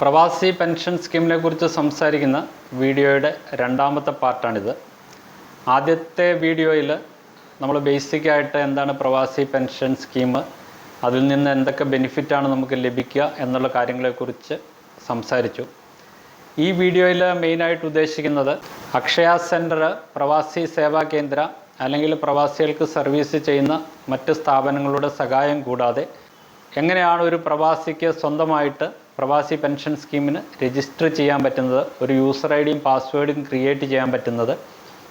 പ്രവാസി പെൻഷൻ സ്കീമിനെ കുറിച്ച് സംസാരിക്കുന്ന വീഡിയോയുടെ രണ്ടാമത്തെ പാർട്ടാണിത്. ആദ്യത്തെ വീഡിയോയിൽ നമ്മൾ ബേസിക്കായിട്ട് എന്താണ് പ്രവാസി പെൻഷൻ സ്കീം അതിൽ നിന്ന് എന്തൊക്കെ ബെനിഫിറ്റാണ് നമുക്ക് ലഭിക്കുക എന്നുള്ള കാര്യങ്ങളെക്കുറിച്ച് സംസാരിച്ചു. ഈ വീഡിയോയിൽ മെയിനായിട്ട് ഉദ്ദേശിക്കുന്നത് അക്ഷയ സെന്റർ പ്രവാസി സേവാ കേന്ദ്ര അല്ലെങ്കിൽ പ്രവാസികൾക്ക് സർവീസ് ചെയ്യുന്ന മറ്റ് സ്ഥാപനങ്ങളുടെ സഹായം കൂടാതെ എങ്ങനെയാണ് ഒരു പ്രവാസിക്ക് സ്വന്തമായിട്ട് പ്രവാസി പെൻഷൻ സ്കീമിന് രജിസ്റ്റർ ചെയ്യാൻ പറ്റുന്നത് ഒരു യൂസർ ഐ ഡിയും പാസ്വേഡും ക്രിയേറ്റ് ചെയ്യാൻ പറ്റുന്നത്.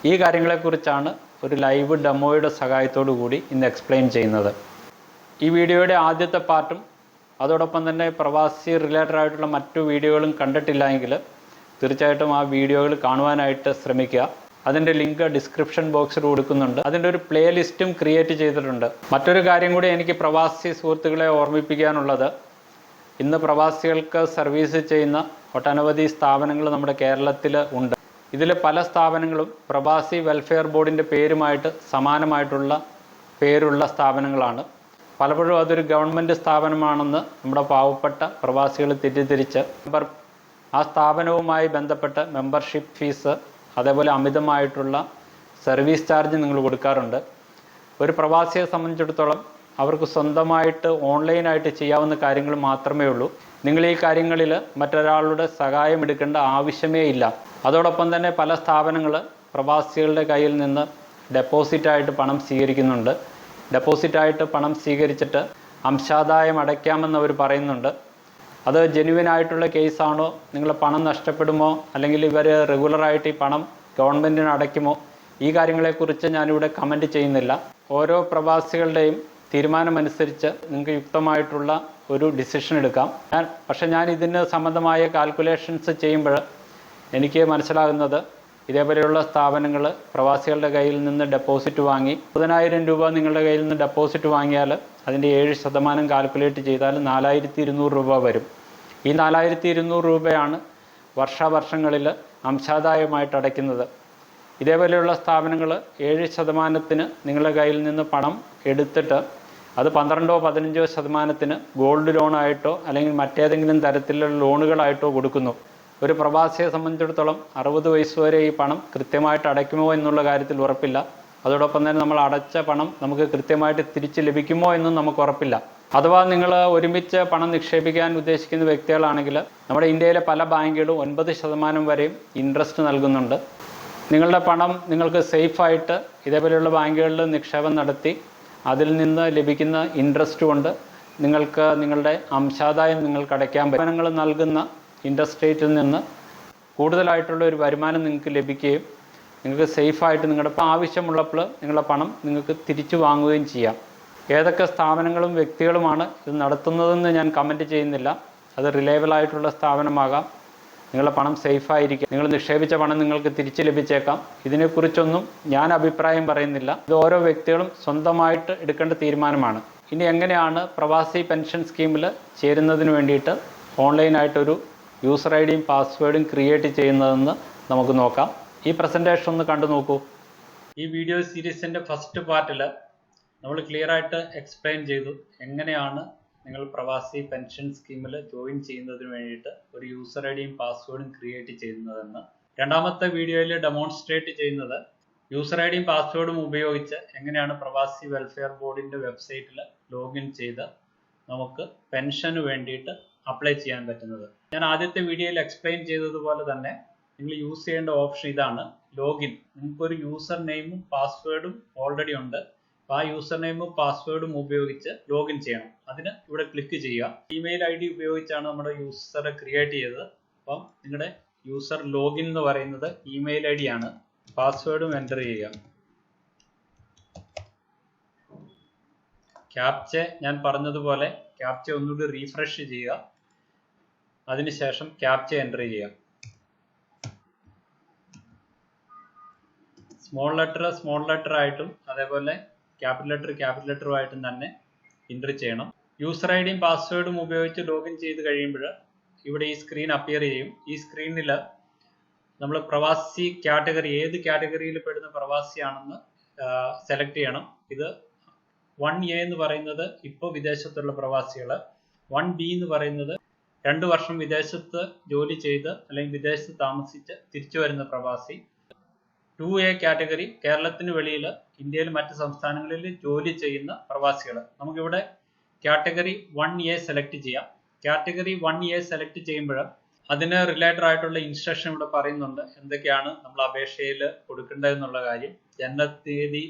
ഈ കാര്യങ്ങളെക്കുറിച്ചാണ് ഒരു ലൈവ് ഡെമോയുടെ സഹായത്തോടു കൂടി ഇന്ന് എക്സ്പ്ലെയിൻ ചെയ്യുന്നത്. ഈ വീഡിയോയുടെ ആദ്യത്തെ പാർട്ടും അതോടൊപ്പം തന്നെ പ്രവാസി റിലേറ്റഡ് ആയിട്ടുള്ള മറ്റു വീഡിയോകളും കണ്ടിട്ടില്ലെങ്കിൽ തീർച്ചയായിട്ടും ആ വീഡിയോകൾ കാണുവാനായിട്ട് ശ്രമിക്കുക. അതിന്റെ ലിങ്ക് ഡിസ്ക്രിപ്ഷൻ ബോക്സിൽ കൊടുക്കുന്നുണ്ട്. അതിന്റെ ഒരു പ്ലേലിസ്റ്റും ക്രിയേറ്റ് ചെയ്തിട്ടുണ്ട്. മറ്റൊരു കാര്യം കൂടി എനിക്ക് പ്രവാസി സുഹൃത്തുക്കളെ ഓർമ്മിപ്പിക്കാനുള്ളത് ഇന്ന് പ്രവാസികൾക്ക് സർവീസ് ചെയ്യുന്ന ഒട്ടനവധി സ്ഥാപനങ്ങൾ നമ്മുടെ കേരളത്തിൽ ഉണ്ട്. ഇതിൽ പല സ്ഥാപനങ്ങളും പ്രവാസി വെൽഫെയർ ബോർഡിന്റെ പേരുമായിട്ട് സമാനമായിട്ടുള്ള പേരുള്ള സ്ഥാപനങ്ങളാണ്. പലപ്പോഴും അതൊരു ഗവൺമെന്റ് സ്ഥാപനമാണെന്ന് നമ്മുടെ പാവപ്പെട്ട പ്രവാസികൾ തെറ്റിദ്ധരിച്ച് മെമ്പർ ആ സ്ഥാപനവുമായി ബന്ധപ്പെട്ട് മെമ്പർഷിപ്പ് ഫീസ് അതേപോലെ അമിതമായിട്ടുള്ള സർവീസ് ചാർജ് നിങ്ങൾ കൊടുക്കാറുണ്ട്. ഒരു പ്രവാസിയെ സംബന്ധിച്ചിടത്തോളം അവർക്ക് സ്വന്തമായിട്ട് ഓൺലൈനായിട്ട് ചെയ്യാവുന്ന കാര്യങ്ങൾ മാത്രമേ ഉള്ളൂ. നിങ്ങൾ ഈ കാര്യങ്ങളിൽ മറ്റൊരാളുടെ സഹായം എടുക്കേണ്ട ആവശ്യമേ ഇല്ല. അതോടൊപ്പം തന്നെ പല സ്ഥാപനങ്ങൾ പ്രവാസികളുടെ കയ്യിൽ നിന്ന് ഡെപ്പോസിറ്റായിട്ട് പണം സ്വീകരിക്കുന്നുണ്ട്. ഡെപ്പോസിറ്റായിട്ട് പണം സ്വീകരിച്ചിട്ട് അംശാദായം അടയ്ക്കാമെന്ന് അവർ പറയുന്നുണ്ട്. അത് ജെനുവിൻ ആയിട്ടുള്ള കേസാണോ നിങ്ങൾ പണം നഷ്ടപ്പെടുമോ? അല്ലെങ്കിൽ ഇവർ റെഗുലറായിട്ട് ഈ പണം ഗവൺമെന്റിന് അടയ്ക്കുമോ? ഈ കാര്യങ്ങളെക്കുറിച്ച് ഞാനിവിടെ കമന്റ് ചെയ്യുന്നില്ല. ഓരോ പ്രവാസികളുടെയും തീരുമാനമനുസരിച്ച് നിങ്ങൾക്ക് യുക്തമായിട്ടുള്ള ഒരു ഡിസിഷൻ എടുക്കാം. ഞാൻ പക്ഷേ ഞാൻ ഇതിന് സംബന്ധമായ കാൽക്കുലേഷൻസ് ചെയ്യുമ്പോൾ എനിക്ക് മനസ്സിലാകുന്നത് ഇതേപോലെയുള്ള സ്ഥാപനങ്ങൾ പ്രവാസികളുടെ കയ്യിൽ നിന്ന് ഡെപ്പോസിറ്റ് വാങ്ങി മുപ്പതിനായിരം രൂപ നിങ്ങളുടെ കയ്യിൽ നിന്ന് ഡെപ്പോസിറ്റ് വാങ്ങിയാൽ അതിന്റെ ഏഴ് ശതമാനം കാൽക്കുലേറ്റ് ചെയ്താൽ നാലായിരത്തി ഇരുന്നൂറ് രൂപ വരും. ഈ നാലായിരത്തി ഇരുന്നൂറ് രൂപയാണ് വർഷാവർഷങ്ങളിൽ അംശാദായമായിട്ട് അടയ്ക്കുന്നത്. ഇതേപോലെയുള്ള സ്ഥാപനങ്ങൾ ഏഴ് ശതമാനത്തിന് നിങ്ങളുടെ കയ്യിൽ നിന്ന് പണം എടുത്തിട്ട് അത് പന്ത്രണ്ടോ പതിനഞ്ചോ ശതമാനത്തിന് ഗോൾഡ് ലോണായിട്ടോ അല്ലെങ്കിൽ മറ്റേതെങ്കിലും തരത്തിലുള്ള ലോണുകളായിട്ടോ കൊടുക്കുന്നു. ഒരു പ്രവാസിയെ സംബന്ധിച്ചിടത്തോളം അറുപത് വയസ്സ് വരെ ഈ പണം കൃത്യമായിട്ട് അടയ്ക്കുമോ എന്നുള്ള കാര്യത്തിൽ ഉറപ്പില്ല. അതോടൊപ്പം തന്നെ നമ്മൾ അടച്ച പണം നമുക്ക് കൃത്യമായിട്ട് തിരിച്ച് ലഭിക്കുമോ എന്നും നമുക്ക് ഉറപ്പില്ല. അഥവാ നിങ്ങൾ ഒരുമിച്ച് പണം നിക്ഷേപിക്കാൻ ഉദ്ദേശിക്കുന്ന വ്യക്തികളാണെങ്കിൽ നമ്മുടെ ഇന്ത്യയിലെ പല ബാങ്കുകളും ഒൻപത് ശതമാനം വരെയും ഇൻട്രസ്റ്റ് നൽകുന്നുണ്ട്. നിങ്ങളുടെ പണം നിങ്ങൾക്ക് സേഫായിട്ട് ഇതേപോലെയുള്ള ബാങ്കുകളിൽ നിക്ഷേപം നടത്തി അതിൽ നിന്ന് ലഭിക്കുന്ന ഇൻട്രസ്റ്റ് കൊണ്ട് നിങ്ങൾക്ക് നിങ്ങളുടെ അംശാദായം നിങ്ങൾക്ക് അടയ്ക്കാൻ വരുമാനങ്ങൾ നൽകുന്ന ഇൻട്രസ്റ്റ് റേറ്റിൽ നിന്ന് കൂടുതലായിട്ടുള്ള ഒരു വരുമാനം നിങ്ങൾക്ക് ലഭിക്കുകയും നിങ്ങൾക്ക് സേഫായിട്ട് നിങ്ങളുടെ ആവശ്യമുള്ളപ്പോൾ നിങ്ങളുടെ പണം നിങ്ങൾക്ക് തിരിച്ചു വാങ്ങുകയും ചെയ്യാം. ഏതൊക്കെ സ്ഥാപനങ്ങളും വ്യക്തികളുമാണ് ഇത് നടത്തുന്നതെന്ന് ഞാൻ കമന്റ് ചെയ്യുന്നില്ല. അത് റിലയബിൾ ആയിട്ടുള്ള സ്ഥാപനമാകാം. നിങ്ങളുടെ പണം സേഫായിരിക്കും നിങ്ങൾ നിക്ഷേപിച്ച പണം നിങ്ങൾക്ക് തിരിച്ചു ലഭിച്ചേക്കാം. ഇതിനെക്കുറിച്ചൊന്നും ഞാൻ അഭിപ്രായം പറയുന്നില്ല. ഇത് ഓരോ വ്യക്തികളും സ്വന്തമായിട്ട് എടുക്കേണ്ട തീരുമാനമാണ്. ഇനി എങ്ങനെയാണ് പ്രവാസി പെൻഷൻ സ്കീമിൽ ചേരുന്നതിന് വേണ്ടിയിട്ട് ഓൺലൈനായിട്ടൊരു യൂസർ ഐ ഡിയും പാസ്വേഡും ക്രിയേറ്റ് ചെയ്യുന്നതെന്ന് നമുക്ക് നോക്കാം. ഈ പ്രസന്റേഷൻ ഒന്ന് കണ്ടു നോക്കൂ. ഈ വീഡിയോ സീരീസിന്റെ ഫസ്റ്റ് പാർട്ടിൽ നമ്മൾ ക്ലിയർ ആയിട്ട് എക്സ്പ്ലെയിൻ ചെയ്തു എങ്ങനെയാണ് നിങ്ങൾ പ്രവാസി പെൻഷൻ സ്കീമിൽ ജോയിൻ ചെയ്യുന്നതിന് വേണ്ടിയിട്ട് ഒരു യൂസർ ഐ ഡിയും പാസ്വേഡും ക്രിയേറ്റ് ചെയ്യുന്നതെന്ന്. രണ്ടാമത്തെ വീഡിയോയിൽ ഡെമോൺസ്ട്രേറ്റ് ചെയ്യുന്നത് യൂസർ ഐ ഡിയും പാസ്വേഡും ഉപയോഗിച്ച് എങ്ങനെയാണ് പ്രവാസി വെൽഫെയർ ബോർഡിന്റെ വെബ്സൈറ്റിൽ ലോഗിൻ ചെയ്ത് നമുക്ക് പെൻഷന് വേണ്ടിയിട്ട് അപ്ലൈ ചെയ്യാൻ പറ്റുന്നത്. ഞാൻ ആദ്യത്തെ വീഡിയോയിൽ എക്സ്പ്ലെയിൻ ചെയ്തതുപോലെ തന്നെ നിങ്ങൾ യൂസ് ചെയ്യേണ്ട ഓപ്ഷൻ ഇതാണ് ലോഗിൻ നിങ്ങൾക്ക് ഒരു യൂസർ നെയിമും പാസ്വേഡും ഓൾറെഡി ഉണ്ട്. ആ യൂസർ നെയിമും പാസ്വേഡും ഉപയോഗിച്ച് ലോഗിൻ ചെയ്യണം. അതിന് ഇവിടെ ക്ലിക്ക് ചെയ്യുക. ഇമെയിൽ ഐ ഡി ഉപയോഗിച്ചാണ് നമ്മുടെ യൂസറെ ക്രിയേറ്റ് ചെയ്തത്. അപ്പം നിങ്ങളുടെ യൂസർ ലോഗിൻ എന്ന് പറയുന്നത് ഇമെയിൽ ഐ ഡി ആണ്. പാസ്വേഡും എന്റർ ചെയ്യുക. ക്യാപ്ച ഞാൻ പറഞ്ഞതുപോലെ ക്യാപ്ച ഒന്നുകൂടി റീഫ്രഷ് ചെയ്യുക. അതിനുശേഷം ക്യാപ്ച എന്റർ ചെയ്യുക. സ്മോൾ ലെറ്റർ സ്മോൾ ലെറ്റർ ആയിട്ടും അതേപോലെ ക്യാപിറ്റൽ ലെറ്റർ ക്യാപിറ്റൽ ലെറ്ററുമായിട്ടും തന്നെ എന്റർ ചെയ്യണം. യൂസർ ഐ ഡിയും പാസ്വേഡും ഉപയോഗിച്ച് ലോഗിൻ ചെയ്ത് കഴിയുമ്പോൾ ഇവിടെ ഈ സ്ക്രീൻ അപ്പിയർ ചെയ്യും. ഈ സ്ക്രീനിൽ നമ്മൾ പ്രവാസി കാറ്റഗറി ഏത് കാറ്റഗറിയിൽ പെടുന്ന പ്രവാസിയാണെന്ന് സെലക്ട് ചെയ്യണം. ഇത് വൺ എ എന്ന് പറയുന്നത് ഇപ്പോൾ വിദേശത്തുള്ള പ്രവാസികൾ വൺ ബി എന്ന് പറയുന്നത് രണ്ട് വർഷം വിദേശത്ത് ജോലി ചെയ്ത് അല്ലെങ്കിൽ വിദേശത്ത് താമസിച്ച് തിരിച്ചു വരുന്ന പ്രവാസി. ടു എ കാറ്റഗറി കേരളത്തിന് വെളിയിൽ ഇന്ത്യയിൽ മറ്റ് സംസ്ഥാനങ്ങളിൽ ജോലി ചെയ്യുന്ന പ്രവാസികൾ. നമുക്കിവിടെ കാറ്റഗറി വൺ എ സെലക്ട് ചെയ്യാം. കാറ്റഗറി വൺ എ സെലക്ട് ചെയ്യുമ്പോൾ അതിന് റിലേറ്റഡ് ആയിട്ടുള്ള ഇൻസ്ട്രക്ഷൻ ഇവിടെ പറയുന്നുണ്ട്. എന്തൊക്കെയാണ് നമ്മൾ അപേക്ഷയിൽ കൊടുക്കേണ്ടതെന്നുള്ള കാര്യം ജനനത്തീയതി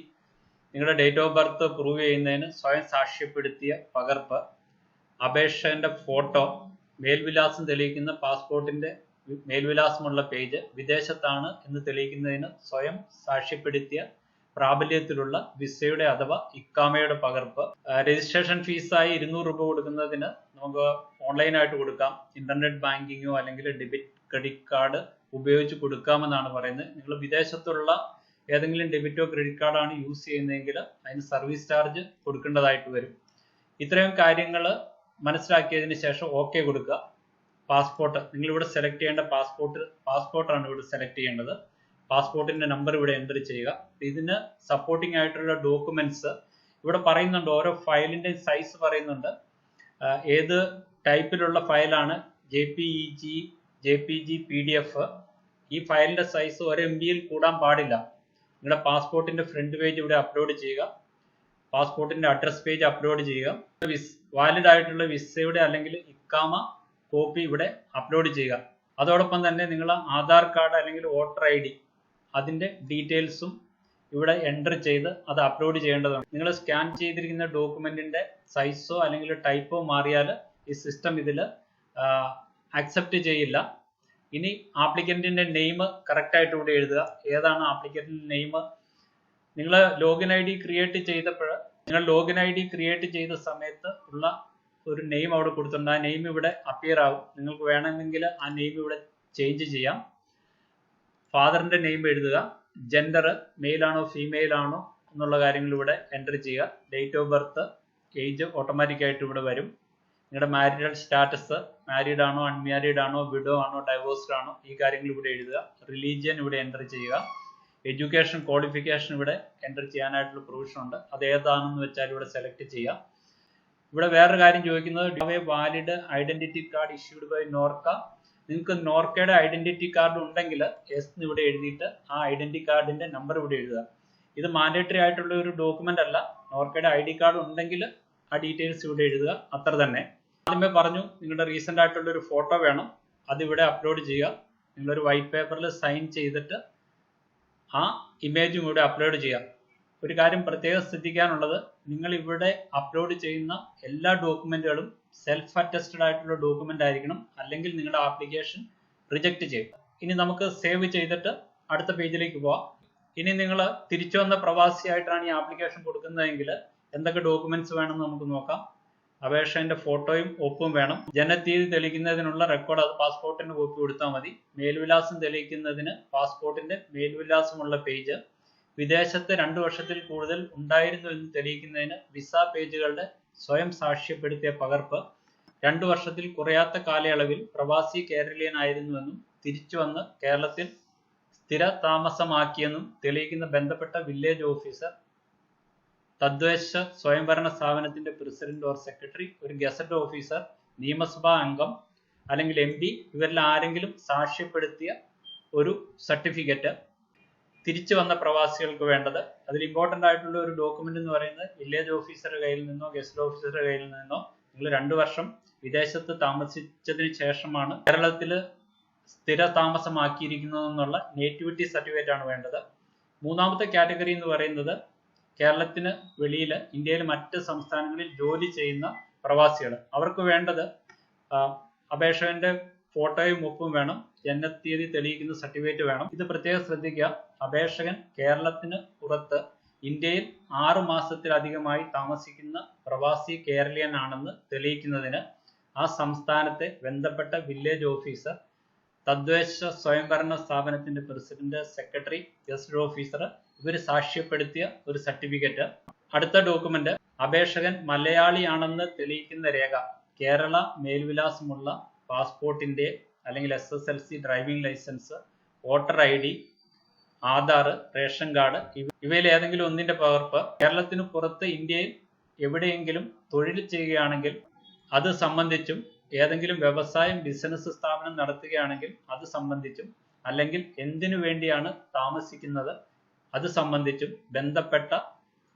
നിങ്ങളുടെ ഡേറ്റ് ഓഫ് ബർത്ത് പ്രൂവ് ചെയ്യുന്നതിന് സ്വയം സാക്ഷ്യപ്പെടുത്തിയ പകർപ്പ് അപേക്ഷന്റെ ഫോട്ടോ മേൽവിലാസം തെളിയിക്കുന്ന പാസ്പോർട്ടിന്റെ മേൽവിലാസമുള്ള പേജ് വിദേശത്താണ് എന്ന് തെളിയിക്കുന്നതിന് സ്വയം സാക്ഷ്യപ്പെടുത്തിയ പ്രാബല്യത്തിലുള്ള വിസയുടെ അഥവാ ഇക്കാമയുടെ പകർപ്പ് രജിസ്ട്രേഷൻ ഫീസായി ഇരുന്നൂറ് രൂപ കൊടുക്കുന്നതിന് നമുക്ക് ഓൺലൈനായിട്ട് കൊടുക്കാം. ഇന്റർനെറ്റ് ബാങ്കിങ്ങോ അല്ലെങ്കിൽ ഡെബിറ്റ് ക്രെഡിറ്റ് കാർഡ് ഉപയോഗിച്ച് കൊടുക്കാമെന്നാണ് പറയുന്നത്. നിങ്ങൾ വിദേശത്തുള്ള ഏതെങ്കിലും ഡെബിറ്റോ ക്രെഡിറ്റ് കാർഡാണ് യൂസ് ചെയ്യുന്നതെങ്കിൽ അതിന് സർവീസ് ചാർജ് കൊടുക്കേണ്ടതായിട്ട് വരും. ഇത്രയും കാര്യങ്ങൾ മനസ്സിലാക്കിയതിന് ശേഷം ഓക്കെ കൊടുക്കുക. പാസ്പോർട്ട് നിങ്ങൾ ഇവിടെ സെലക്ട് ചെയ്യേണ്ട പാസ്പോർട്ട് പാസ്പോർട്ടാണ് ഇവിടെ സെലക്ട് ചെയ്യേണ്ടത്. പാസ്പോർട്ടിന്റെ നമ്പർ ഇവിടെ എന്റർ ചെയ്യുക. ഇതിന് സപ്പോർട്ടിംഗ് ആയിട്ടുള്ള ഡോക്യുമെന്റ്സ് ഇവിടെ പറയുന്നുണ്ട് ഓരോ ഫയലിന്റെ സൈസ് പറയുന്നുണ്ട്. ഏത് ടൈപ്പിലുള്ള ഫയലാണ് J P E G J P G P D F ഈ ഫയലിന്റെ സൈസ് ഒരു എം ബിയിൽ കൂടാൻ പാടില്ല. നിങ്ങളുടെ പാസ്പോർട്ടിന്റെ ഫ്രണ്ട് പേജ് ഇവിടെ അപ്ലോഡ് ചെയ്യുക. പാസ്പോർട്ടിന്റെ അഡ്രസ് പേജ് അപ്ലോഡ് ചെയ്യുക. വാലിഡ് ആയിട്ടുള്ള വിസയുടെ അല്ലെങ്കിൽ ഇക്കാമ കോപ്പി ഇവിടെ അപ്ലോഡ് ചെയ്യുക. അതോടൊപ്പം തന്നെ നിങ്ങൾ ആധാർ കാർഡ് അല്ലെങ്കിൽ വോട്ടർ ഐ ഡി അതിന്റെ ഡീറ്റെയിൽസും ഇവിടെ എന്റർ ചെയ്ത് അത് അപ്ലോഡ് ചെയ്യേണ്ടതാണ്. നിങ്ങൾ സ്കാൻ ചെയ്തിരിക്കുന്ന ഡോക്യുമെന്റിന്റെ സൈസോ അല്ലെങ്കിൽ ടൈപ്പോ മാറിയാൽ ഈ സിസ്റ്റം ഇതിൽ അക്സെപ്റ്റ് ചെയ്യില്ല. ഇനി ആപ്ലിക്കന്റിന്റെ നെയിം കറക്റ്റായിട്ട് ഇവിടെ എഴുതുക. ഏതാണ് ആപ്ലിക്കന്റിന്റെ നെയിം നിങ്ങൾ ലോഗിൻ ഐ ഡി ക്രിയേറ്റ് ചെയ്തപ്പോൾ നിങ്ങൾ ലോഗിൻ ഐ ഡി ക്രിയേറ്റ് ചെയ്ത സമയത്ത് ഉള്ള ഒരു നെയിം അവിടെ കൊടുത്തിട്ടുണ്ട്. ആ നെയിം ഇവിടെ അപ്പിയർ ആകും നിങ്ങൾക്ക് വേണമെങ്കിൽ ആ നെയിം ഇവിടെ ചേഞ്ച് ചെയ്യാം. ഫാദറിന്റെ നെയിം എഴുതുക. ജെൻഡർ മെയിൽ ആണോ ഫീമെയിൽ ആണോ എന്നുള്ള കാര്യങ്ങൾ ഇവിടെ എന്റർ ചെയ്യുക. Date of birth age automatic ആയിട്ട് ഇവിടെ വരും. നിങ്ങളുടെ മാരിഡ് സ്റ്റാറ്റസ് മാരീഡ് ആണോ അൺമാരീഡ് ആണോ വിഡോ ആണോ ഡൈവോഴ്സ്ഡ് ആണോ ഈ കാര്യങ്ങൾ ഇവിടെ എഴുതുക. റിലീജിയൻ ഇവിടെ എന്റർ ചെയ്യുക. എഡ്യൂക്കേഷൻ ക്വാളിഫിക്കേഷൻ ഇവിടെ എന്റർ ചെയ്യാനായിട്ടുള്ള പ്രൊവിഷൻ ഉണ്ട്. അത് ഏതാണെന്ന് വെച്ചാൽ ഇവിടെ സെലക്ട് ചെയ്യാം ഇവിടെ വേറൊരു കാര്യം ചോദിക്കുന്നത് valid identity card issued by Norka നിങ്ങൾക്ക് നോർക്കയുടെ ഐഡന്റിറ്റി കാർഡ് ഉണ്ടെങ്കിൽ എസ് എന്ന് ഇവിടെ എഴുതിയിട്ട് ആ ഐഡന്റിറ്റി കാർഡിന്റെ നമ്പർ ഇവിടെ എഴുതുക. ഇത് മാൻഡേറ്ററി ആയിട്ടുള്ള ഒരു ഡോക്യുമെന്റ് അല്ല. നോർക്കയുടെ ഐ ഡി കാർഡ് ഉണ്ടെങ്കിൽ ആ ഡീറ്റെയിൽസ് ഇവിടെ എഴുതുക. അത്ര തന്നെ. ആദ്യമേ പറഞ്ഞു നിങ്ങളുടെ റീസെന്റ് ആയിട്ടുള്ള ഒരു ഫോട്ടോ വേണം. അത് ഇവിടെ അപ്ലോഡ് ചെയ്യുക. നിങ്ങളൊരു വൈറ്റ് പേപ്പറിൽ സൈൻ ചെയ്തിട്ട് ആ ഇമേജും ഇവിടെ അപ്ലോഡ് ചെയ്യാം ഒരു കാര്യം പ്രത്യേകം ശ്രദ്ധിക്കാനുള്ളത് നിങ്ങൾ ഇവിടെ അപ്ലോഡ് ചെയ്യുന്ന എല്ലാ ഡോക്യുമെന്റുകളും സെൽഫ് അറ്റസ്റ്റഡ് ആയിട്ടുള്ള ഡോക്യുമെന്റ് ആയിരിക്കണം അല്ലെങ്കിൽ നിങ്ങളുടെ ആപ്ലിക്കേഷൻ റിജക്ട് ചെയ്യും. ഇനി നമുക്ക് സേവ് ചെയ്തിട്ട് അടുത്ത പേജിലേക്ക് പോവാം. ഇനി നിങ്ങൾ തിരിച്ചു വന്ന പ്രവാസിയായിട്ടാണ് ഈ ആപ്ലിക്കേഷൻ കൊടുക്കുന്നതെങ്കിൽ എന്തൊക്കെ ഡോക്യുമെന്റ്സ് വേണമെന്ന് നമുക്ക് നോക്കാം. അപേക്ഷന്റെ ഫോട്ടോയും ഒപ്പും വേണം. ജനത്തീയതി തെളിയിക്കുന്നതിനുള്ള റെക്കോർഡ് അത് പാസ്പോർട്ടിന്റെ കോപ്പി കൊടുത്താൽ മതി. മേൽവിലാസം തെളിയിക്കുന്നതിന് പാസ്പോർട്ടിന്റെ മേൽവിലാസമുള്ള പേജ് വിദേശത്ത് രണ്ടു വർഷത്തിൽ കൂടുതൽ ഉണ്ടായിരുന്നു എന്ന് തെളിയിക്കുന്നതിന് വിസ പേജുകളുടെ സ്വയം സാക്ഷ്യപ്പെടുത്തിയ പകർപ്പ് രണ്ടു വർഷത്തിൽ കുറയാത്ത കാലയളവിൽ പ്രവാസി കേരളീയൻ ആയിരുന്നുവെന്നും തിരിച്ചു വന്ന് കേരളത്തിൽ സ്ഥിര താമസമാക്കിയെന്നും തെളിയിക്കുന്ന ബന്ധപ്പെട്ട വില്ലേജ് ഓഫീസർ തദ്ദേശ സ്വയംഭരണ സ്ഥാപനത്തിന്റെ പ്രസിഡന്റ് ഓർ സെക്രട്ടറി ഒരു ഗസറ്റ് ഓഫീസർ നിയമസഭാ അംഗം അല്ലെങ്കിൽ എം ഇവരിൽ ആരെങ്കിലും സാക്ഷ്യപ്പെടുത്തിയ ഒരു സർട്ടിഫിക്കറ്റ് തിരിച്ചു വന്ന പ്രവാസികൾക്ക് വേണ്ടത്. അതിൽ ഇമ്പോർട്ടന്റ് ആയിട്ടുള്ള ഒരു ഡോക്യുമെന്റ് എന്ന് പറയുന്നത് വില്ലേജ് ഓഫീസറുടെ കയ്യിൽ നിന്നോ ഗസ്റ്റ് ഓഫീസറുടെ കയ്യിൽ നിന്നോ നിങ്ങൾ രണ്ടു വർഷം വിദേശത്ത് താമസിച്ചതിന് ശേഷമാണ് കേരളത്തിൽ സ്ഥിര താമസമാക്കിയിരിക്കുന്നതെന്നുള്ള നേറ്റിവിറ്റി സർട്ടിഫിക്കറ്റ് ആണ് വേണ്ടത്. മൂന്നാമത്തെ കാറ്റഗറി എന്ന് പറയുന്നത് കേരളത്തിന് വെളിയിൽ ഇന്ത്യയിലെ മറ്റ് സംസ്ഥാനങ്ങളിൽ ജോലി ചെയ്യുന്ന പ്രവാസികൾ. അവർക്ക് വേണ്ടത് അപേക്ഷകന്റെ ഫോട്ടോയും ഒപ്പും വേണം. ജനനത്തീയതി തെളിയിക്കുന്ന സർട്ടിഫിക്കറ്റ് വേണം. ഇത് പ്രത്യേകം ശ്രദ്ധിക്കുക. അപേക്ഷകൻ കേരളത്തിന് പുറത്ത് ഇന്ത്യയിൽ ആറു മാസത്തിലധികമായി താമസിക്കുന്ന പ്രവാസി കേരളീയനാണെന്ന് തെളിയിക്കുന്നതിന് ആ സംസ്ഥാനത്തെ ബന്ധപ്പെട്ട വില്ലേജ് ഓഫീസർ തദ്ദേശ സ്വയംഭരണ സ്ഥാപനത്തിന്റെ പ്രസിഡന്റ് സെക്രട്ടറി ഗസ്റ്റ് ഓഫീസർ ഇവർ സാക്ഷ്യപ്പെടുത്തിയ ഒരു സർട്ടിഫിക്കറ്റ് അടുത്ത ഡോക്യുമെന്റ് അപേക്ഷകൻ മലയാളിയാണെന്ന് തെളിയിക്കുന്ന രേഖ കേരള മേൽവിലാസമുള്ള പാസ്പോർട്ടിന്റെ അല്ലെങ്കിൽ S S L C driving licence voter I D Aadhaar ration card ഇവയിൽ ഏതെങ്കിലും ഒന്നിന്റെ പകർപ്പ് കേരളത്തിന് പുറത്ത് ഇന്ത്യയിൽ എവിടെയെങ്കിലും തൊഴിൽ ചെയ്യുകയാണെങ്കിൽ അത് സംബന്ധിച്ചും ഏതെങ്കിലും വ്യവസായം ബിസിനസ് സ്ഥാപനം നടത്തുകയാണെങ്കിൽ അത് സംബന്ധിച്ചും അല്ലെങ്കിൽ എന്തിനു വേണ്ടിയാണ് താമസിക്കുന്നത് അത് സംബന്ധിച്ചും ബന്ധപ്പെട്ട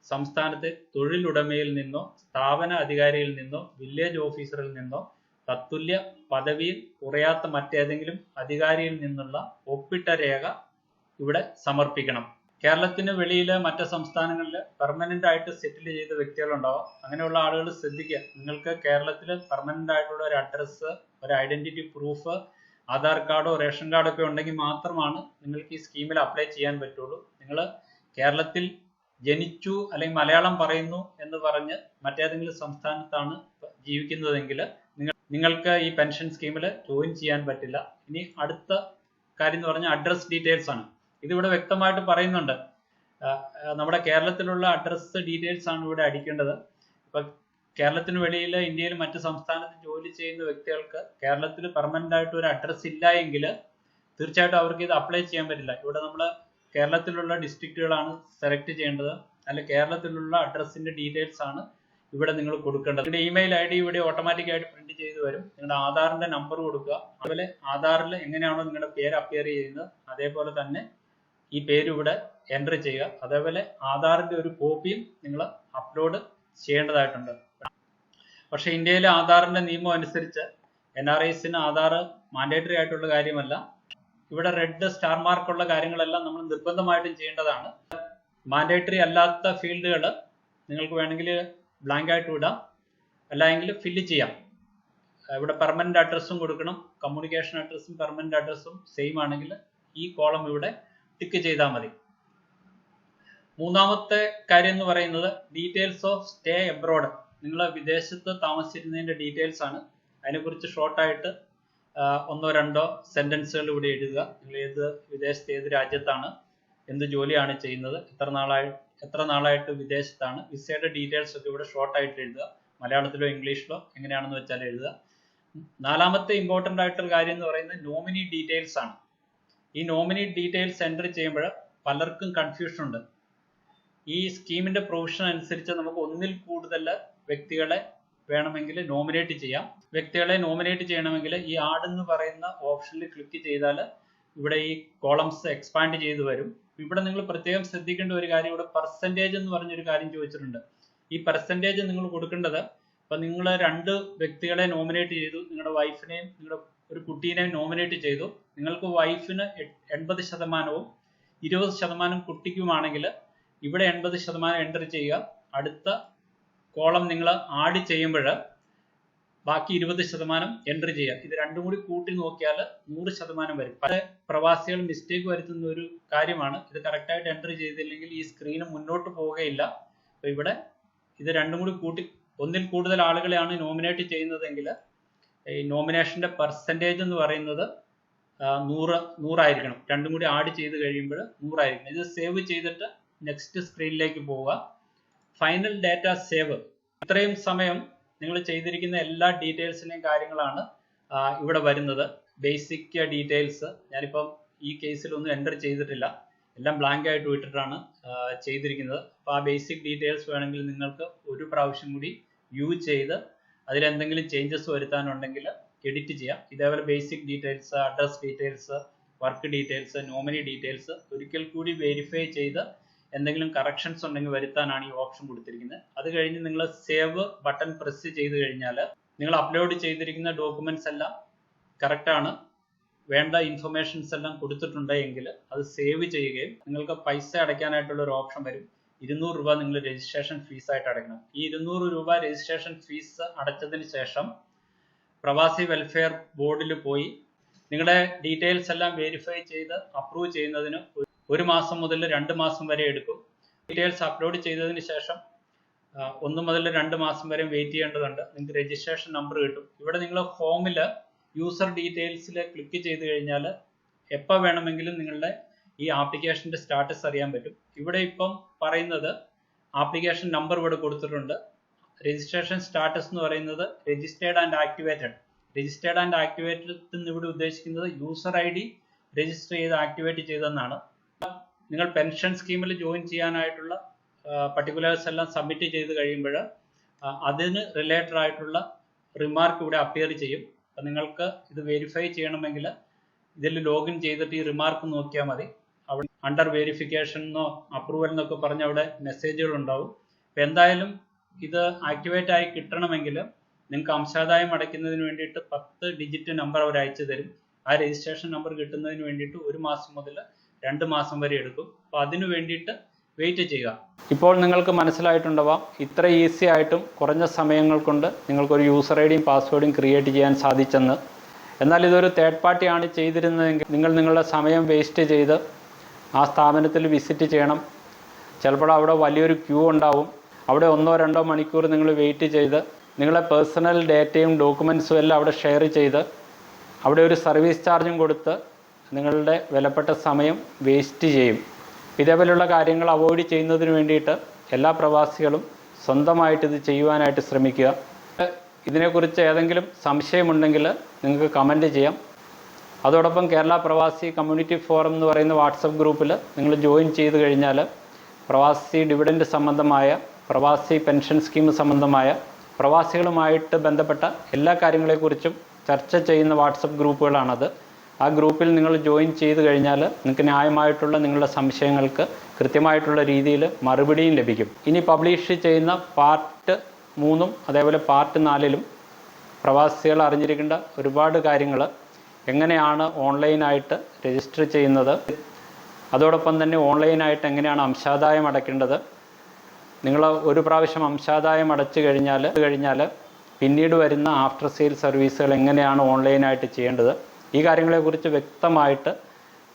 സംസ്ഥാനത്തെ തൊഴിലുടമയിൽ നിന്നോ സ്ഥാപന അധികാരിയിൽ നിന്നോ വില്ലേജ് ഓഫീസറിൽ നിന്നോ തത്തുല്യ പദവിയിൽ കുറയാത്ത മറ്റേതെങ്കിലും അധികാരിയിൽ നിന്നുള്ള ഒപ്പിട്ട രേഖ ഇവിടെ സമർപ്പിക്കണം. കേരളത്തിന് വെളിയിലെ മറ്റ് സംസ്ഥാനങ്ങളിൽ പെർമനന്റ് ആയിട്ട് സെറ്റിൽ ചെയ്ത വ്യക്തികളുണ്ടാവാം. അങ്ങനെയുള്ള ആളുകൾ ശ്രദ്ധിക്കുക. നിങ്ങൾക്ക് കേരളത്തിൽ പെർമനന്റ് ആയിട്ടുള്ള ഒരു അഡ്രസ്സ് ഒരു ഐഡന്റിറ്റി പ്രൂഫ് ആധാർ കാർഡോ റേഷൻ കാർഡോ ഒക്കെ ഉണ്ടെങ്കിൽ മാത്രമാണ് നിങ്ങൾക്ക് ഈ സ്കീമിൽ അപ്ലൈ ചെയ്യാൻ പറ്റുള്ളൂ. നിങ്ങൾ കേരളത്തിൽ ജനിച്ചു അല്ലെങ്കിൽ മലയാളം പറയുന്നു എന്ന് പറഞ്ഞ് മറ്റേതെങ്കിലും സംസ്ഥാനത്താണ് ജീവിക്കുന്നതെങ്കിൽ നിങ്ങൾക്ക് ഈ പെൻഷൻ സ്കീമിൽ ജോയിൻ ചെയ്യാൻ പറ്റില്ല. ഇനി അടുത്ത കാര്യം എന്ന് പറഞ്ഞാൽ അഡ്രസ് ഡീറ്റെയിൽസ് ആണ്. ഇതിവിടെ വ്യക്തമായിട്ട് പറയുന്നുണ്ട്. നമ്മുടെ കേരളത്തിലുള്ള അഡ്രസ് ഡീറ്റെയിൽസ് ആണ് ഇവിടെ അടിക്കേണ്ടത്. ഇപ്പൊ കേരളത്തിന് വെളിയിൽ ഇന്ത്യയിൽ മറ്റ് സംസ്ഥാനത്ത് ജോലി ചെയ്യുന്ന വ്യക്തികൾക്ക് കേരളത്തിൽ പെർമനന്റ് ആയിട്ട് ഒരു അഡ്രസ് ഇല്ല എങ്കിൽ തീർച്ചയായിട്ടും അവർക്ക് ഇത് അപ്ലൈ ചെയ്യാൻ പറ്റില്ല. ഇവിടെ നമ്മൾ കേരളത്തിലുള്ള ഡിസ്ട്രിക്റ്റുകളാണ് സെലക്ട് ചെയ്യേണ്ടത്. അല്ല കേരളത്തിലുള്ള അഡ്രസ്സിന്റെ ഡീറ്റെയിൽസ് ആണ് ഇവിടെ നിങ്ങൾ കൊടുക്കേണ്ടത്. നിങ്ങളുടെ ഇമെയിൽ ഐ ഡി ഇവിടെ ഓട്ടോമാറ്റിക്കായിട്ട് പ്രിന്റ് ചെയ്ത് വരും. നിങ്ങളുടെ ആധാറിന്റെ നമ്പർ കൊടുക്കുക. അതുപോലെ ആധാറിൽ എങ്ങനെയാണോ നിങ്ങളുടെ പേര് അപ്പിയർ ചെയ്യുന്നത് അതേപോലെ തന്നെ ഈ പേര് ഇവിടെ എന്റർ ചെയ്യുക. അതേപോലെ ആധാറിന്റെ ഒരു കോപ്പിയും നിങ്ങൾ അപ്ലോഡ് ചെയ്യേണ്ടതായിട്ടുണ്ട്. പക്ഷെ ഇന്ത്യയിലെ ആധാറിന്റെ നിയമം അനുസരിച്ച് എൻ ആർ ഐസിന് ആധാർ മാൻഡേറ്ററി ആയിട്ടുള്ള കാര്യമല്ല. ഇവിടെ റെഡ് സ്റ്റാർ മാർക്കുള്ള കാര്യങ്ങളെല്ലാം നമ്മൾ നിർബന്ധമായിട്ടും ചെയ്യേണ്ടതാണ്. മാൻഡേറ്ററി അല്ലാത്ത ഫീൽഡുകൾ നിങ്ങൾക്ക് വേണമെങ്കിൽ ബ്ലാങ്ക് ആയിട്ട് വിടാം അല്ലെങ്കിൽ ഫില്ല് ചെയ്യാം ഇവിടെ പെർമനന്റ് അഡ്രസ്സും കൊടുക്കണം. കമ്മ്യൂണിക്കേഷൻ അഡ്രസ്സും പെർമനന്റ് അഡ്രസ്സും സെയിം ആണെങ്കിൽ ഈ കോളം ഇവിടെ ടിക്ക് ചെയ്താൽ മതി. മൂന്നാമത്തെ കാര്യം എന്ന് പറയുന്നത് ഡീറ്റെയിൽസ് ഓഫ് സ്റ്റേ എബ്രോഡ് നിങ്ങൾ വിദേശത്ത് താമസിച്ചിരുന്നതിന്റെ ഡീറ്റെയിൽസ് ആണ്. അതിനെക്കുറിച്ച് ഷോർട്ടായിട്ട് ഒന്നോ രണ്ടോ സെന്റൻസുകൾ ഇവിടെ എഴുതുക. നിങ്ങൾ ഏത് വിദേശത്ത് ഏത് രാജ്യത്താണ് എന്ത് ജോലിയാണ് ചെയ്യുന്നത് എത്ര നാളായി എത്ര നാളായിട്ട് വിദേശത്താണ്. വിസയുടെ ഡീറ്റെയിൽസ് ഒക്കെ ഇവിടെ ഷോർട്ട് ആയിട്ട് എഴുതുക. മലയാളത്തിലോ ഇംഗ്ലീഷിലോ എങ്ങനെയാണെന്ന് വെച്ചാൽ എഴുതുക. നാലാമത്തെ ഇമ്പോർട്ടന്റ് ആയിട്ടുള്ള കാര്യം എന്ന് പറയുന്നത് നോമിനി ഡീറ്റെയിൽസ് ആണ്. ഈ നോമിനി ഡീറ്റെയിൽസ് എന്റർ ചെയ്യുമ്പോൾ പലർക്കും കൺഫ്യൂഷൻ ഉണ്ട്. ഈ സ്കീമിന്റെ പ്രൊവിഷൻ അനുസരിച്ച് നമുക്ക് ഒന്നിൽ കൂടുതൽ വ്യക്തികളെ വേണമെങ്കിൽ നോമിനേറ്റ് ചെയ്യാം. വ്യക്തികളെ നോമിനേറ്റ് ചെയ്യണമെങ്കിൽ ഈ ആഡ് എന്ന് പറയുന്ന ഓപ്ഷനിൽ ക്ലിക്ക് ചെയ്താൽ ഇവിടെ ഈ കോളംസ് എക്സ്പാൻഡ് ചെയ്തു വരും. ഇവിടെ നിങ്ങൾ പ്രത്യേകം ശ്രദ്ധിക്കേണ്ട ഒരു കാര്യം ഇവിടെ പെർസെന്റേജ് എന്ന് പറഞ്ഞൊരു കാര്യം ചോദിച്ചിട്ടുണ്ട്. ഈ പെർസെന്റേജ് നിങ്ങൾ കൊടുക്കേണ്ടത് ഇപ്പൊ നിങ്ങൾ രണ്ട് വ്യക്തികളെ നോമിനേറ്റ് ചെയ്തു നിങ്ങളുടെ വൈഫിനെയും നിങ്ങളുടെ ഒരു കുട്ടീനെയും നോമിനേറ്റ് ചെയ്തു. നിങ്ങൾക്ക് വൈഫിന് എൺപത് ശതമാനവും ഇരുപത് ശതമാനം കുട്ടിക്കുമാണെങ്കിൽ ഇവിടെ എൺപത് ശതമാനം എന്റർ ചെയ്യുക. അടുത്ത കോളം നിങ്ങൾ ആഡ് ചെയ്യുമ്പോൾ ബാക്കി ഇരുപത് ശതമാനം എൻട്രി ചെയ്യുക. ഇത് രണ്ടും കൂടി കൂട്ടി നോക്കിയാൽ നൂറ് ശതമാനം വരും. പല പ്രവാസികൾ മിസ്റ്റേക്ക് വരുത്തുന്ന ഒരു കാര്യമാണ്. ഇത് കറക്റ്റായിട്ട് എൻട്രി ചെയ്തില്ലെങ്കിൽ ഈ സ്ക്രീന് മുന്നോട്ട് പോവുകയില്ല. അപ്പൊ ഇവിടെ ഇത് രണ്ടും കൂടി കൂട്ടി ഒന്നിൽ കൂടുതൽ ആളുകളെയാണ് നോമിനേറ്റ് ചെയ്യുന്നതെങ്കിൽ ഈ നോമിനേഷന്റെ പെർസെന്റേജ് എന്ന് പറയുന്നത് നൂറ് നൂറായിരിക്കണം. രണ്ടും കൂടി ആഡ് ചെയ്ത് കഴിയുമ്പോൾ നൂറായിരിക്കണം. ഇത് സേവ് ചെയ്തിട്ട് നെക്സ്റ്റ് സ്ക്രീനിലേക്ക് പോവുക. ഫൈനൽ ഡാറ്റ സേവ് ഇത്രയും സമയം നിങ്ങൾ ചെയ്തിരിക്കുന്ന എല്ലാ ഡീറ്റെയിൽസിനെയും കാര്യങ്ങളാണ് ഇവിടെ വരുന്നത്. ബേസിക് ഡീറ്റെയിൽസ് ഞാനിപ്പം ഈ കേസിൽ ഒന്നും എന്റർ ചെയ്തിട്ടില്ല. എല്ലാം ബ്ലാങ്ക് ആയിട്ട് വിട്ടിട്ടാണ് ചെയ്തിരിക്കുന്നത്. അപ്പോൾ ആ ബേസിക് ഡീറ്റെയിൽസ് വേണമെങ്കിൽ നിങ്ങൾക്ക് ഒരു പ്രാവശ്യം കൂടി വ്യൂ ചെയ്ത് അതിലെന്തെങ്കിലും ചേഞ്ചസ് വരുത്താനുണ്ടെങ്കിൽ എഡിറ്റ് ചെയ്യാം. ഇതേപോലെ basic details address details work details nominee details ഒരിക്കൽ കൂടി വെരിഫൈ ചെയ്ത് എന്തെങ്കിലും കറക്ഷൻസ് ഉണ്ടെങ്കിൽ വരുത്താനാണ് ഈ ഓപ്ഷൻ കൊടുത്തിരിക്കുന്നത്. അത് കഴിഞ്ഞ് നിങ്ങൾ സേവ് ബട്ടൺ പ്രസ് ചെയ്ത് കഴിഞ്ഞാൽ നിങ്ങൾ അപ്ലോഡ് ചെയ്തിരിക്കുന്ന ഡോക്യുമെന്റ്സ് എല്ലാം കറക്റ്റ് ആണ്. വേണ്ട ഇൻഫർമേഷൻസ് എല്ലാം കൊടുത്തിട്ടുണ്ട് എങ്കിൽ അത് സേവ് ചെയ്യുകയും നിങ്ങൾക്ക് പൈസ അടയ്ക്കാനായിട്ടുള്ള ഒരു ഓപ്ഷൻ വരും. ഇരുന്നൂറ് രൂപ നിങ്ങൾ രജിസ്ട്രേഷൻ ഫീസ് ആയിട്ട് അടയ്ക്കണം. ഈ ഇരുന്നൂറ് രൂപ രജിസ്ട്രേഷൻ ഫീസ് അടച്ചതിന് ശേഷം പ്രവാസി വെൽഫെയർ ബോർഡിൽ പോയി നിങ്ങളുടെ ഡീറ്റെയിൽസ് എല്ലാം വെരിഫൈ ചെയ്ത് അപ്രൂവ് ചെയ്യുന്നതിന് ഒരു മാസം മുതൽ രണ്ട് മാസം വരെ എടുക്കും. ഡീറ്റെയിൽസ് അപ്ലോഡ് ചെയ്തതിന് ശേഷം ഒന്ന് മുതൽ രണ്ട് മാസം വരെ വെയിറ്റ് ചെയ്യേണ്ടതുണ്ട്. നിങ്ങൾക്ക് രജിസ്ട്രേഷൻ നമ്പർ കിട്ടും. ഇവിടെ നിങ്ങൾ ഫോമിൽ യൂസർ ഡീറ്റെയിൽസിൽ ക്ലിക്ക് ചെയ്ത് കഴിഞ്ഞാൽ എപ്പോൾ വേണമെങ്കിലും നിങ്ങളുടെ ഈ ആപ്ലിക്കേഷന്റെ സ്റ്റാറ്റസ് അറിയാൻ പറ്റും. ഇവിടെ ഇപ്പം പറയുന്നത് ആപ്ലിക്കേഷൻ നമ്പർ ഇവിടെ കൊടുത്തിട്ടുണ്ട്. രജിസ്ട്രേഷൻ സ്റ്റാറ്റസ് എന്ന് പറയുന്നത് registered and activated registered and activated എന്ന് ഇവിടെ ഉദ്ദേശിക്കുന്നത് യൂസർ ഐ ഡി രജിസ്റ്റർ ചെയ്ത് ആക്ടിവേറ്റ് ചെയ്തെന്നാണ്. നിങ്ങൾ പെൻഷൻ സ്കീമിൽ ജോയിൻ ചെയ്യാനായിട്ടുള്ള പർട്ടിക്കുലേഴ്സ് എല്ലാം സബ്മിറ്റ് ചെയ്ത് കഴിയുമ്പോൾ അതിന് റിലേറ്റഡ് ആയിട്ടുള്ള റിമാർക്ക് ഇവിടെ അപ്പിയർ ചെയ്യും. അപ്പം നിങ്ങൾക്ക് ഇത് വെരിഫൈ ചെയ്യണമെങ്കിൽ ഇതിൽ ലോഗിൻ ചെയ്തിട്ട് ഈ റിമാർക്ക് നോക്കിയാൽ മതി. അവിടെ അണ്ടർ വെരിഫിക്കേഷൻ എന്നോ അപ്രൂവൽ എന്നൊക്കെ പറഞ്ഞ് അവിടെ മെസ്സേജുകൾ ഉണ്ടാവും. അപ്പം എന്തായാലും ഇത് ആക്ടിവേറ്റ് ആയി കിട്ടണമെങ്കിൽ നിങ്ങൾക്ക് അംശാദായം അടയ്ക്കുന്നതിന് വേണ്ടിയിട്ട് പത്ത് ഡിജിറ്റ് നമ്പർ അവർ അയച്ചു തരും. ആ രജിസ്ട്രേഷൻ നമ്പർ കിട്ടുന്നതിന് വേണ്ടിയിട്ട് ഒരു മാസം മുതൽ രണ്ട് മാസം വരെ എടുക്കും. അപ്പോൾ അതിനു വേണ്ടിയിട്ട് വെയിറ്റ് ചെയ്യുക. ഇപ്പോൾ നിങ്ങൾക്ക് മനസ്സിലായിട്ടുണ്ടാവാം ഇത്ര ഈസി ആയിട്ടും കുറഞ്ഞ സമയങ്ങൾ കൊണ്ട് നിങ്ങൾക്കൊരു യൂസർ ഐ ഡിയും പാസ്വേഡും ക്രിയേറ്റ് ചെയ്യാൻ സാധിച്ചെന്ന്. എന്നാൽ ഇതൊരു തേർഡ് പാർട്ടിയാണ് ചെയ്തിരുന്നതെങ്കിൽ നിങ്ങൾ നിങ്ങളുടെ സമയം വേസ്റ്റ് ചെയ്ത് ആ സ്ഥാപനത്തിൽ വിസിറ്റ് ചെയ്യണം. ചിലപ്പോൾ അവിടെ വലിയൊരു ക്യൂ ഉണ്ടാവും. അവിടെ ഒന്നോ രണ്ടോ മണിക്കൂർ നിങ്ങൾ വെയിറ്റ് ചെയ്ത് നിങ്ങളെ പേഴ്സണൽ ഡേറ്റയും ഡോക്യുമെൻസും എല്ലാം അവിടെ ഷെയർ ചെയ്ത് അവിടെ ഒരു സർവീസ് ചാർജും കൊടുത്ത് നിങ്ങളുടെ വിലപ്പെട്ട സമയം വേസ്റ്റ് ചെയ്യും. ഇതേപോലെയുള്ള കാര്യങ്ങൾ അവോയ്ഡ് ചെയ്യുന്നതിന് വേണ്ടിയിട്ട് എല്ലാ പ്രവാസികളും സ്വന്തമായിട്ട് ഇത് ചെയ്യുവാനായിട്ട് ശ്രമിക്കുക. ഇതിനെക്കുറിച്ച് ഏതെങ്കിലും സംശയമുണ്ടെങ്കിൽ നിങ്ങൾക്ക് കമന്റ് ചെയ്യാം. അതോടൊപ്പം കേരള പ്രവാസി കമ്മ്യൂണിറ്റി ഫോറം എന്ന് പറയുന്ന വാട്സപ്പ് ഗ്രൂപ്പിൽ നിങ്ങൾ ജോയിൻ ചെയ്ത് കഴിഞ്ഞാൽ പ്രവാസി ഡിവിഡൻഡ് സംബന്ധമായ പ്രവാസി പെൻഷൻ സ്കീം സംബന്ധമായ പ്രവാസികളുമായിട്ട് ബന്ധപ്പെട്ട എല്ലാ കാര്യങ്ങളെക്കുറിച്ചും ചർച്ച ചെയ്യുന്ന വാട്സപ്പ് ഗ്രൂപ്പുകളാണത് ആ ഗ്രൂപ്പിൽ നിങ്ങൾ ജോയിൻ ചെയ്ത് കഴിഞ്ഞാൽ നിങ്ങൾക്ക് ന്യായമായിട്ടുള്ള നിങ്ങളുടെ സംശയങ്ങൾക്ക് കൃത്യമായിട്ടുള്ള രീതിയിൽ മറുപടിയും ലഭിക്കും. ഇനി പബ്ലിഷ് ചെയ്യുന്ന പാർട്ട് മൂന്നും അതേപോലെ പാർട്ട് നാലിലും പ്രവാസികൾ അറിഞ്ഞിരിക്കേണ്ട ഒരുപാട് കാര്യങ്ങൾ എങ്ങനെയാണ് ഓൺലൈനായിട്ട് രജിസ്റ്റർ ചെയ്യുന്നത് അതോടൊപ്പം തന്നെ ഓൺലൈനായിട്ട് എങ്ങനെയാണ് അംശാദായം അടയ്ക്കേണ്ടത് നിങ്ങൾ ഒരു പ്രാവശ്യം അംശാദായം അടച്ചു കഴിഞ്ഞാൽ കഴിഞ്ഞാൽ പിന്നീട് വരുന്ന ആഫ്റ്റർ സെയിൽ സർവീസുകൾ എങ്ങനെയാണ് ഓൺലൈനായിട്ട് ചെയ്യേണ്ടത് ഈ കാര്യങ്ങളെക്കുറിച്ച് വ്യക്തമായിട്ട്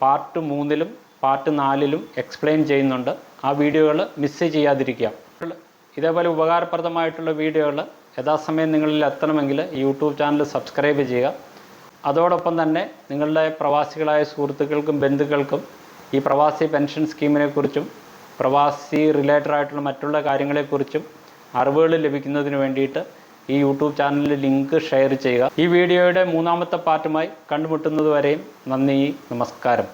പാർട്ട് മൂന്നിലും പാർട്ട് നാലിലും എക്സ്പ്ലെയിൻ ചെയ്യുന്നുണ്ട്. ആ വീഡിയോകൾ മിസ് ചെയ്യാതിരിക്കുക. ഇതേപോലെ ഉപകാരപ്രദമായിട്ടുള്ള വീഡിയോകൾ യഥാസമയം നിങ്ങളിൽ എത്തണമെങ്കിൽ യൂട്യൂബ് ചാനൽ സബ്സ്ക്രൈബ് ചെയ്യുക. അതോടൊപ്പം തന്നെ നിങ്ങളുടെ പ്രവാസികളായ സുഹൃത്തുക്കൾക്കും ബന്ധുക്കൾക്കും ഈ പ്രവാസി പെൻഷൻ സ്കീമിനെക്കുറിച്ചും പ്രവാസി റിലേറ്റഡ് ആയിട്ടുള്ള മറ്റുള്ള കാര്യങ്ങളെക്കുറിച്ചും അറിവുകൾ ലഭിക്കുന്നതിന് വേണ്ടിയിട്ട് ഈ യൂട്യൂബ് ചാനലിൽ ലിങ്ക് ഷെയർ ചെയ്യുക. ഈ വീഡിയോയുടെ മൂന്നാമത്തെ പാർട്ടുമായി കണ്ടുമുട്ടുന്നതുവരെയും നന്ദി നമസ്കാരം.